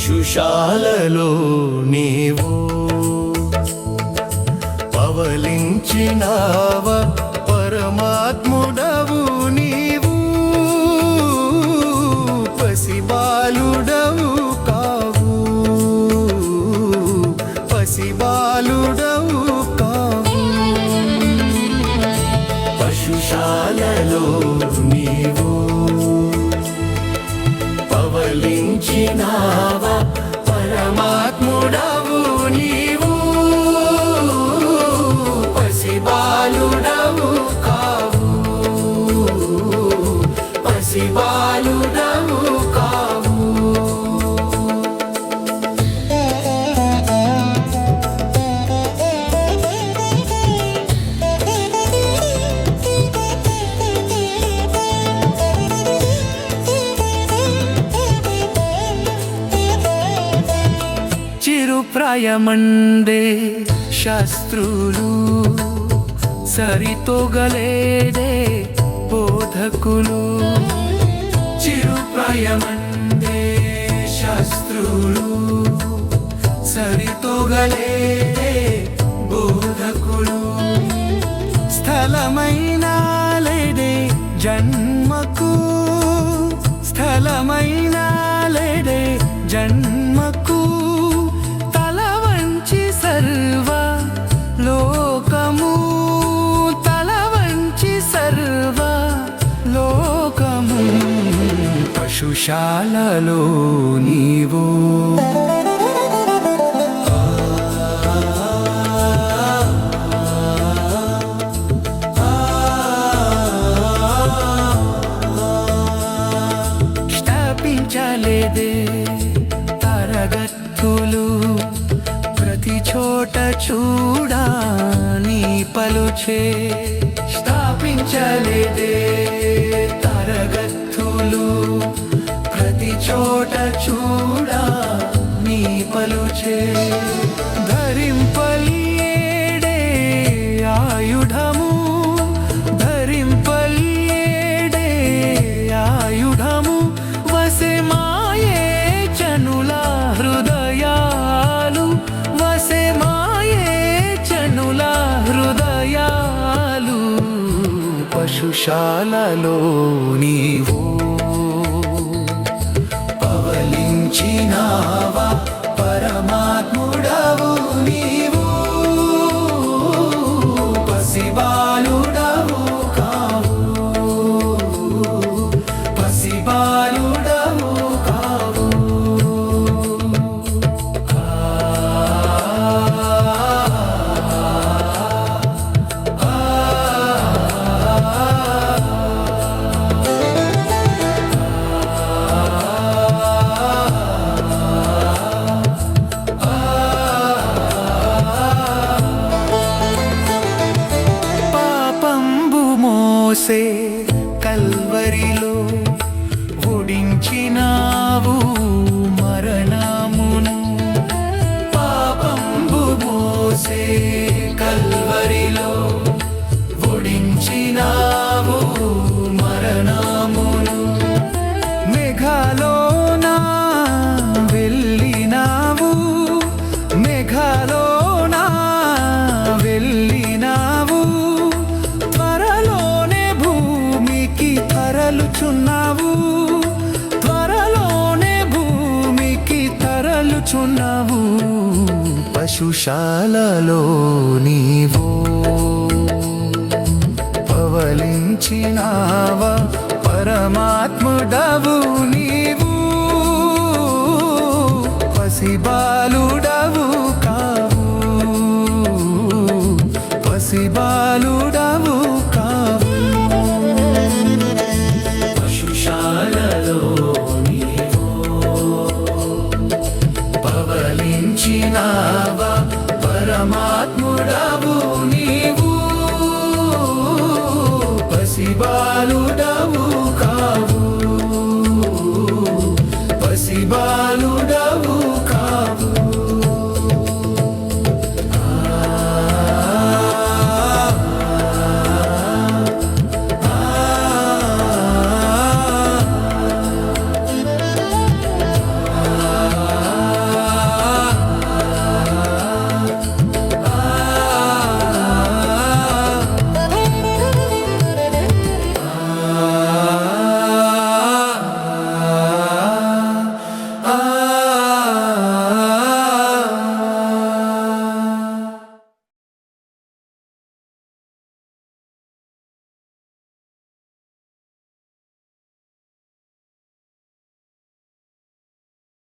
పశుశాలలో పవలించినావ పరమాత్ముడవు నీవు. పసిబాలుడవు కావు. పసిబాలుడవు కావు. పశుశాలలో నీవు. పవలించినావ చిరుప్రాయమండే శాస్త్రులు సరితోగలేదే బోధకులు. చిరుప్రాయమండే శాస్త్రులు సరితోగలేదే బోధకులు. స్థలమైన లేదే జన్మ పశుశాలలో నీవు. స్థాపించలేదే తరగతులు ప్రతి చోట చూడా నీ పలుచే. స్థాపించలేదే పలుచే ధరింపలియేడే ఆయుధము ధరింపలియేడే ఆయుధము వసే మాయే చనుల హృదయాలు వసే మాయే చనుల హృదయాలు పశుశాలలో నీవు sé. తరలుచున్నావు పశుశాలలో నీవు పవలించినావా పరమాత్ముడవు నీ పరమాత్ముడవు